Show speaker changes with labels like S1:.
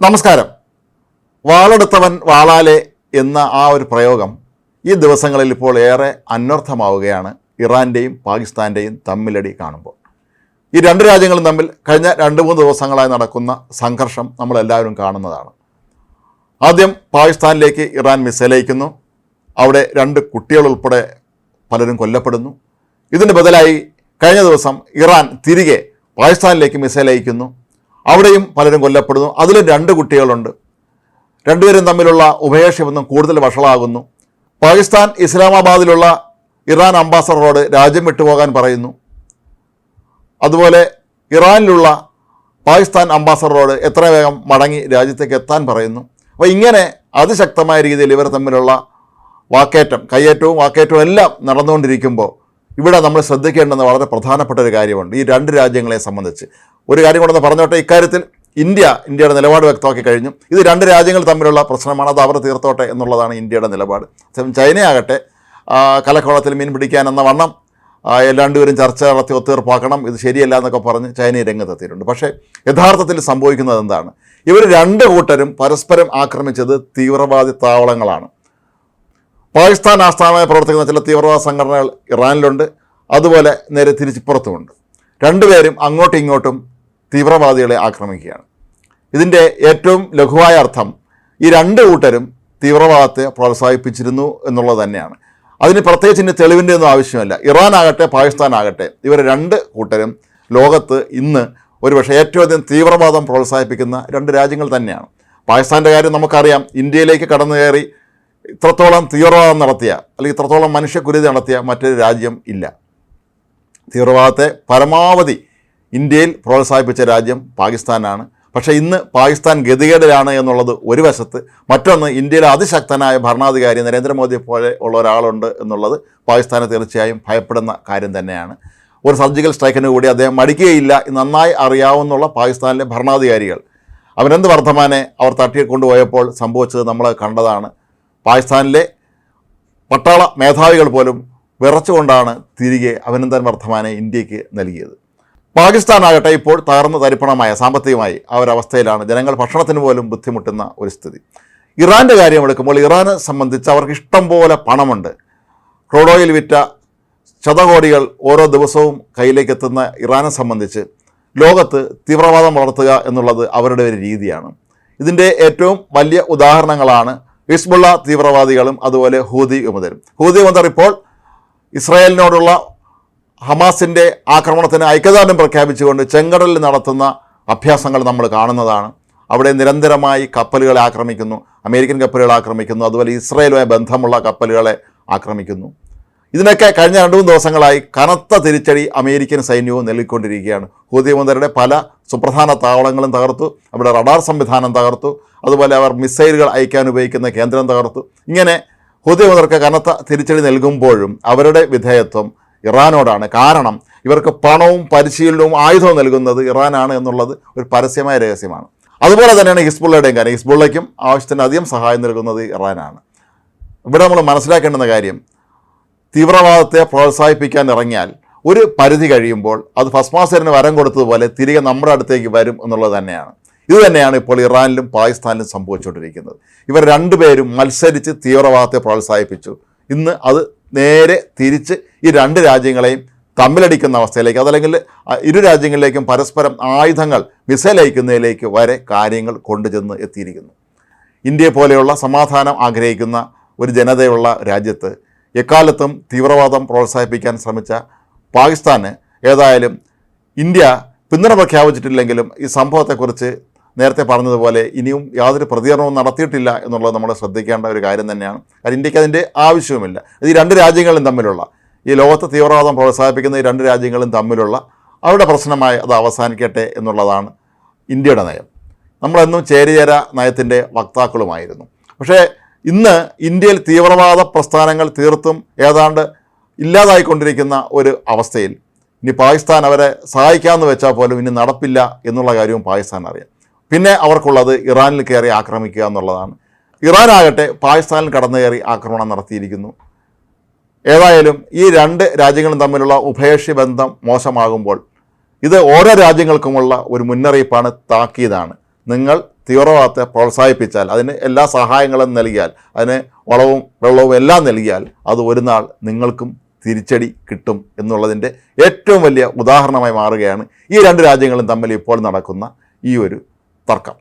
S1: നമസ്കാരം. വാളെടുത്തവൻ വാളാലെ എന്ന ആ ഒരു പ്രയോഗം ഈ ദിവസങ്ങളിൽ ഇപ്പോൾ ഏറെ അന്വർത്ഥമാവുകയാണ് ഇറാന്റെയും പാകിസ്ഥാന്റെയും തമ്മിലടി കാണുമ്പോൾ. ഈ രണ്ട് രാജ്യങ്ങളും തമ്മിൽ കഴിഞ്ഞ രണ്ട് മൂന്ന് ദിവസങ്ങളായി നടക്കുന്ന സംഘർഷം നമ്മളെല്ലാവരും കാണുന്നതാണ്. ആദ്യം പാകിസ്ഥാനിലേക്ക് ഇറാൻ മിസൈൽ അയക്കുന്നു അവിടെ രണ്ട് കുട്ടികളുൾപ്പെടെ പലരും കൊല്ലപ്പെടുന്നു. ഇതിന് ബദലായി കഴിഞ്ഞ ദിവസം ഇറാൻ തിരികെ പാകിസ്ഥാനിലേക്ക് മിസൈൽ അയക്കുന്നു അവിടെയും പലരും കൊല്ലപ്പെടുന്നു. അതിൽ രണ്ട് കുട്ടികളുണ്ട്. രണ്ടുപേരും തമ്മിലുള്ള ഉഭയക്ഷബന്ധം കൂടുതൽ വഷളാകുന്നു. പാകിസ്ഥാൻ ഇസ്ലാമാബാദിലുള്ള ഇറാൻ അംബാസഡറോട് രാജ്യം വിട്ടുപോകാൻ പറയുന്നു. അതുപോലെ ഇറാനിലുള്ള പാകിസ്ഥാൻ അംബാസഡറോട് എത്ര വേഗം മടങ്ങി രാജ്യത്തേക്ക് എത്താൻ പറയുന്നു. അപ്പോൾ ഇങ്ങനെ അതിശക്തമായ രീതിയിൽ ഇവർ തമ്മിലുള്ള വാക്കേറ്റം കയ്യേറ്റവും വാക്കേറ്റവും എല്ലാം നടന്നുകൊണ്ടിരിക്കുമ്പോൾ ഇവിടെ നമ്മൾ ശ്രദ്ധിക്കേണ്ടെന്ന് വളരെ പ്രധാനപ്പെട്ട ഒരു കാര്യമുണ്ട്. ഈ രണ്ട് രാജ്യങ്ങളെ സംബന്ധിച്ച്. ഒരു കാര്യം കൊണ്ടൊന്ന് പറഞ്ഞോട്ടെ? ഇക്കാര്യത്തിൽ ഇന്ത്യ ഇന്ത്യയുടെ നിലപാട് വ്യക്തമാക്കി കഴിഞ്ഞു. ഇത് രണ്ട് രാജ്യങ്ങൾ തമ്മിലുള്ള പ്രശ്നമാണ്. അത് അവർ തീർത്തോട്ടെ എന്നുള്ളതാണ് ഇന്ത്യയുടെ നിലപാട്. ചൈനയാകട്ടെ കലക്കോളത്തിൽ മീൻ പിടിക്കാൻ എന്ന വണ്ണം എല്ലാണ്ടുപേരും ചർച്ച നടത്തി ഒത്തീർപ്പാക്കണം ഇത് ശരിയല്ല എന്നൊക്കെ പറഞ്ഞ് ചൈന രംഗത്തെത്തിയിട്ടുണ്ട്. പക്ഷേ യഥാർത്ഥത്തിൽ സംഭവിക്കുന്നത് എന്താണ്? ഇവർ രണ്ട് കൂട്ടരും പരസ്പരം ആക്രമിച്ചത് തീവ്രവാദി താവളങ്ങളാണ്. പാകിസ്ഥാൻ ആസ്ഥാനമായി പ്രവർത്തിക്കുന്ന ചില തീവ്രവാദ സംഘടനകൾ ഇറാനിലുണ്ട്. അതുപോലെ നേരെ തിരിച്ചിപ്പുറത്തുമുണ്ട് രണ്ടുപേരും അങ്ങോട്ടും ഇങ്ങോട്ടും തീവ്രവാദികളെ ആക്രമിക്കുകയാണ്. ഇതിന്റെ ഏറ്റവും ലഘുവായ അർത്ഥം ഈ രണ്ട് കൂട്ടരും തീവ്രവാദത്തെ പ്രോത്സാഹിപ്പിച്ചിരുന്നു എന്നുള്ളത് തന്നെയാണ്. അതിന് പ്രത്യേകിച്ച് ഇനി തെളിവിന്റെ ഒന്നും ആവശ്യമില്ല. ഇറാൻ ആകട്ടെ പാകിസ്ഥാൻ ആകട്ടെ ഇവർ രണ്ട് കൂട്ടരും ലോകത്ത് ഇന്ന് ഒരുപക്ഷെ ഏറ്റവും അധികം തീവ്രവാദം പ്രോത്സാഹിപ്പിക്കുന്ന രണ്ട് രാജ്യങ്ങൾ തന്നെയാണ്. പാകിസ്ഥാന്റെ കാര്യം നമുക്കറിയാം. ഇന്ത്യയിലേക്ക് കടന്നു കയറി ഇത്രത്തോളം തീവ്രവാദം നടത്തിയ അല്ലെങ്കിൽ ഇത്രത്തോളം മനുഷ്യക്കുരുതി നടത്തിയ മറ്റൊരു രാജ്യം ഇല്ല. തീവ്രവാദത്തെ പരമാവധി ഇന്ത്യയിൽ പ്രോത്സാഹിപ്പിച്ച രാജ്യം പാകിസ്ഥാനാണ്. പക്ഷേ ഇന്ന് പാകിസ്ഥാൻ ഗതികേടിലാണ് എന്നുള്ളത് ഒരു വശത്ത് മറ്റൊന്ന് ഇന്ത്യയിലെ അതിശക്തനായ ഭരണാധികാരി നരേന്ദ്രമോദിയെ പോലെ ഉള്ള ഒരാളുണ്ട് എന്നുള്ളത് പാകിസ്ഥാനെ തീർച്ചയായും ഭയപ്പെടുന്ന കാര്യം തന്നെയാണ്. ഒരു സർജിക്കൽ സ്ട്രൈക്കിന് കൂടി അദ്ദേഹം മടിക്കുകയില്ല നന്നായി അറിയാവുന്നുള്ള പാകിസ്ഥാനിലെ ഭരണാധികാരികൾ. അവരെന്ത് വർദ്ധമാനെ അവർ തട്ടിക്കൊണ്ടുപോയപ്പോൾ സംഭവിച്ചത് നമ്മൾ കണ്ടതാണ്. പാകിസ്ഥാനിലെ പട്ടാള മേധാവികൾ പോലും വിറച്ചുകൊണ്ടാണ് തിരികെ അഭിനന്ദൻ വർദ്ധമാനെ ഇന്ത്യയ്ക്ക് നൽകിയത്. പാകിസ്ഥാനാകട്ടെ ഇപ്പോൾ തകർന്ന തരിപ്പണമായ സാമ്പത്തികമായി അവസ്ഥയിലാണ് ജനങ്ങൾ ഭക്ഷണത്തിന് പോലും ബുദ്ധിമുട്ടുന്ന ഒരു സ്ഥിതി. ഇറാന്റെ കാര്യം എടുക്കുമ്പോൾ ഇറാനെ സംബന്ധിച്ച് അവർക്ക് ഇഷ്ടം പോലെ പണമുണ്ട്. ക്രൂഡ് ഓയിൽ വിറ്റ ശതകോടികൾ ഓരോ ദിവസവും കയ്യിലേക്ക് എത്തുന്ന ഇറാനെ സംബന്ധിച്ച് ലോകത്ത് തീവ്രവാദം വളർത്തുക എന്നുള്ളത് അവരുടെ ഒരു രീതിയാണ്. ഇതിന്റെ ഏറ്റവും വലിയ ഉദാഹരണങ്ങളാണ് ഹിസ്ബുള്ള തീവ്രവാദികളും അതുപോലെ ഹൂതി വിമതരും ഹൂതി വിമതർ ഇപ്പോൾ ഇസ്രായേലിനോടുള്ള ഹമാസിന്റെ ആക്രമണത്തിന് ഐക്യദാർഢ്യം പ്രഖ്യാപിച്ചുകൊണ്ട് ചെങ്കടലിൽ നടത്തുന്ന അഭ്യാസങ്ങൾ നമ്മൾ കാണുന്നതാണ്. അവിടെ നിരന്തരമായി കപ്പലുകളെ ആക്രമിക്കുന്നു അമേരിക്കൻ കപ്പലുകളെ ആക്രമിക്കുന്നു അതുപോലെ ഇസ്രയേലുമായി ബന്ധമുള്ള കപ്പലുകളെ ആക്രമിക്കുന്നു. ഇതിനൊക്കെ കഴിഞ്ഞ രണ്ട് മൂന്ന് ദിവസങ്ങളായി കനത്ത തിരിച്ചടി അമേരിക്കൻ സൈന്യവും നൽകിക്കൊണ്ടിരിക്കുകയാണ് ഹൂതിമന്ദരുടെ പല സുപ്രധാന താവളങ്ങളും തകർത്തു അവിടെ റഡാർ സംവിധാനം തകർത്തു അതുപോലെ അവർ മിസൈലുകൾ അയക്കാൻ ഉപയോഗിക്കുന്ന കേന്ദ്രം തകർത്തു. ഇങ്ങനെ ഹൂതിമന്ദർക്ക് കനത്ത തിരിച്ചടി നൽകുമ്പോഴും അവരുടെ വിധേയത്വം ഇറാനോടാണ്. കാരണം ഇവർക്ക് പണവും പരിശീലനവും ആയുധവും നൽകുന്നത് ഇറാനാണ് എന്നുള്ളത് ഒരു പരസ്യമായ രഹസ്യമാണ്. അതുപോലെ തന്നെയാണ് ഹിസ്ബുള്ളയുടെയും കാര്യം. ഹിസ്ബുള്ളയ്ക്കും ആവശ്യത്തിന് അധികം സഹായം നൽകുന്നത് ഇറാനാണ്. ഇവിടെ നമ്മൾ മനസ്സിലാക്കേണ്ടുന്ന കാര്യം തീവ്രവാദത്തെ പ്രോത്സാഹിപ്പിക്കാൻ ഇറങ്ങിയാൽ ഒരു പരിധി കഴിയുമ്പോൾ അത് ഫസ്മാസറിന് വരം കൊടുത്തതുപോലെ തിരികെ നമ്മുടെ അടുത്തേക്ക് വരും എന്നുള്ളത് തന്നെയാണ്. ഇത് തന്നെയാണ് ഇപ്പോൾ ഇറാനിലും പാകിസ്ഥാനിലും സംഭവിച്ചുകൊണ്ടിരിക്കുന്നത്. ഇവർ രണ്ടുപേരും മത്സരിച്ച് തീവ്രവാദത്തെ പ്രോത്സാഹിപ്പിച്ചു. ഇന്ന് അത് നേരെ തിരിച്ച് ഈ രണ്ട് രാജ്യങ്ങളെയും തമ്മിലടിക്കുന്ന അവസ്ഥയിലേക്ക് അതല്ലെങ്കിൽ ഇരു രാജ്യങ്ങളിലേക്കും പരസ്പരം ആയുധങ്ങൾ മിസൈൽ അയക്കുന്നതിലേക്ക് വരെ കാര്യങ്ങൾ കൊണ്ടുചെന്ന് എത്തിയിരിക്കുന്നു. ഇന്ത്യയെ പോലെയുള്ള സമാധാനം ആഗ്രഹിക്കുന്ന ഒരു ജനതയുള്ള രാജ്യത്ത് എക്കാലത്തും തീവ്രവാദം പ്രോത്സാഹിപ്പിക്കാൻ ശ്രമിച്ച പാകിസ്ഥാന് ഏതായാലും ഇന്ത്യ പിന്തുണ പ്രഖ്യാപിച്ചിട്ടില്ലെങ്കിലും ഈ സംഭവത്തെക്കുറിച്ച് നേരത്തെ പറഞ്ഞതുപോലെ ഇനിയും യാതൊരു പ്രതികരണവും നടത്തിയിട്ടില്ല എന്നുള്ളത് നമ്മൾ ശ്രദ്ധിക്കേണ്ട ഒരു കാര്യം തന്നെയാണ്. കാരണം ഇന്ത്യയ്ക്ക് അതിന്റെ ആവശ്യവുമില്ല. ഇത് ഈ രണ്ട് രാജ്യങ്ങളും തമ്മിലുള്ള ഈ ലോകത്തെ തീവ്രവാദം പ്രോത്സാഹിപ്പിക്കുന്ന ഈ രണ്ട് രാജ്യങ്ങളും തമ്മിലുള്ള അവരുടെ പ്രശ്നമായി അത് അവസാനിക്കട്ടെ എന്നുള്ളതാണ് ഇന്ത്യയുടെ നയം. നമ്മളെന്നും ചേരിചേര നയത്തിന്റെ വക്താക്കളുമായിരുന്നു. പക്ഷേ ഇന്ന് ഇന്ത്യയിൽ തീവ്രവാദ പ്രസ്ഥാനങ്ങൾ തീർത്തും ഏതാണ്ട് ഇല്ലാതായിക്കൊണ്ടിരിക്കുന്ന ഒരു അവസ്ഥയിൽ ഇനി പാകിസ്ഥാൻ അവരെ സഹായിക്കാമെന്ന് വെച്ചാൽ പോലും ഇനി നടപ്പില്ല എന്നുള്ള കാര്യവും പാകിസ്ഥാൻ അറിയാം പിന്നെ അവർക്കുള്ളത് ഇറാനിൽ കയറി ആക്രമിക്കുക എന്നുള്ളതാണ്. ഇറാനാകട്ടെ പാകിസ്ഥാനിൽ കടന്നു കയറി ആക്രമണം നടത്തിയിരിക്കുന്നു. ഏതായാലും ഈ രണ്ട് രാജ്യങ്ങളും തമ്മിലുള്ള ഉഭയകക്ഷി ബന്ധം മോശമാകുമ്പോൾ ഇത് ഓരോ രാജ്യങ്ങൾക്കുമുള്ള ഒരു മുന്നറിയിപ്പാണ് താക്കീതാണ്. നിങ്ങൾ തീവ്രവാദത്തെ പ്രോത്സാഹിപ്പിച്ചാൽ അതിന് എല്ലാ സഹായങ്ങളും നൽകിയാൽ അതിന് വളവും വെള്ളവും എല്ലാം നൽകിയാൽ അത് ഒരു നാൾ നിങ്ങൾക്കും തിരിച്ചടി കിട്ടും എന്നുള്ളതിന്റെ ഏറ്റവും വലിയ ഉദാഹരണമായി മാറുകയാണ് ഈ രണ്ട് രാജ്യങ്ങളും തമ്മിൽ ഇപ്പോൾ നടക്കുന്ന ഈ ഒരു തർക്കം